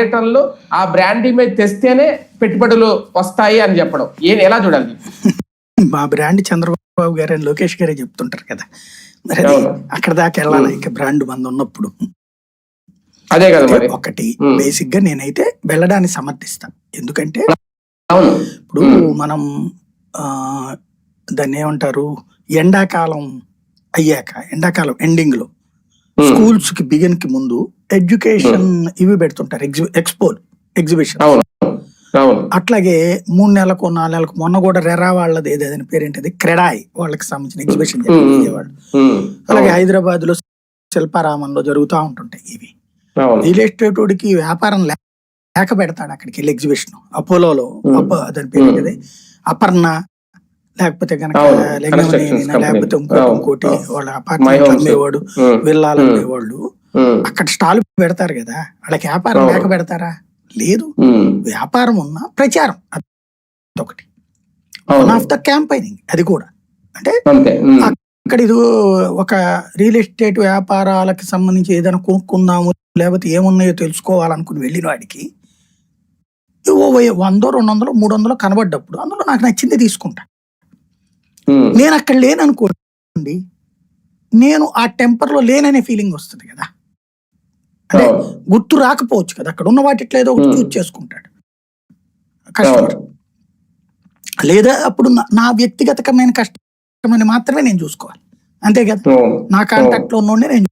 పర్యటనలో ఆ brand image తెస్తేనే పెట్టుబడులు వస్తాయి అని చెప్పడం. ఏం ఎలా చూడాలి? మా బ్రాండ్ చంద్రబాబు గారు లోకేష్ గారే చెప్తుంటారు కదా. మరి. అక్కడ దాకా వెళ్ళాలి? ఇక బ్రాండ్ మంది ఉన్నప్పుడు. అదే కదా మరి. ఒకటి. బేసిక్గా నేనైతే వెళ్ళడానికి సమర్థిస్తా ఎందుకంటే ఇప్పుడు. మనం ఆ దాన్ని ఏమంటారు? ఎండాకాలం అయ్యాక ఎండాకాలం ఎండింగ్లో. స్కూల్స్కి బిగిన్కి ముందు ఎడ్యుకేషన్ ఇవి పెడుతుంటారు ఎక్స్పో ఎగ్జిబిషన్. అట్లాగే మూడు నెలలకు నాలుగు నెలలకు మొన్న కూడా రెరా వాళ్ళది ఏదైనా పేరేంటది? క్రెడాయ్ వాళ్ళకి సంబంధించిన ఎగ్జిబిషన్ ఉమ్. అలాగే హైదరాబాద్లో శిల్పారామంలో జరుగుతూ ఉంటుంటాయి ఇవి. రియల్ ఎస్టేట్ వాడికి వ్యాపారం లేక పెడతాడు అక్కడికి వెళ్ళి ఎగ్జిబిషన్ అపోలోలో దాని పేరు అపర్ణ లేకపోతే కనుక. లేకపోతే ఇంకోటి. ఇంకోటి. వాళ్ళ అపార్ట్మెంట్. అమ్మేవాడు. విల్లాలు. అమ్మేవాళ్ళు. అక్కడ స్టాల్ పెడతారు కదా వాళ్ళకి వ్యాపారం. లేక పెడతారా లేదు. వ్యాపారం ఉన్న ప్రచారం అదొకటి వన్ ఆఫ్ ద క్యాంపైనింగ్ అది కూడా అంటే. అక్కడ ఇది ఒక రియల్ ఎస్టేట్ వ్యాపారాలకు సంబంధించి ఏదైనా కొనుక్కుందాము లేకపోతే ఏమున్నాయో తెలుసుకోవాలనుకుని వెళ్ళిన వాడికి వందో రెండు వందలు మూడు వందలు కనబడ్డప్పుడు అందులో నాకు నచ్చింది తీసుకుంటా. నేను అక్కడ లేననుకోండి నేను ఆ టెంపర్లో లేననే ఫీలింగ్ వస్తుంది కదా అంటే అవును. గుర్తు రాకపోవచ్చు కదా అక్కడ ఉన్న వాటిట్లో ఏదో ఒకటి Hmm. చూస్ చేసుకుంటాడు కస్టమర్. లేదా అప్పుడు నా- వ్యక్తిగతమైన కష్టమని మాత్రమే నేను చూసుకోవాలి అంతే కదా. నా కాంటాక్ట్లో ఉన్నోడిని నేను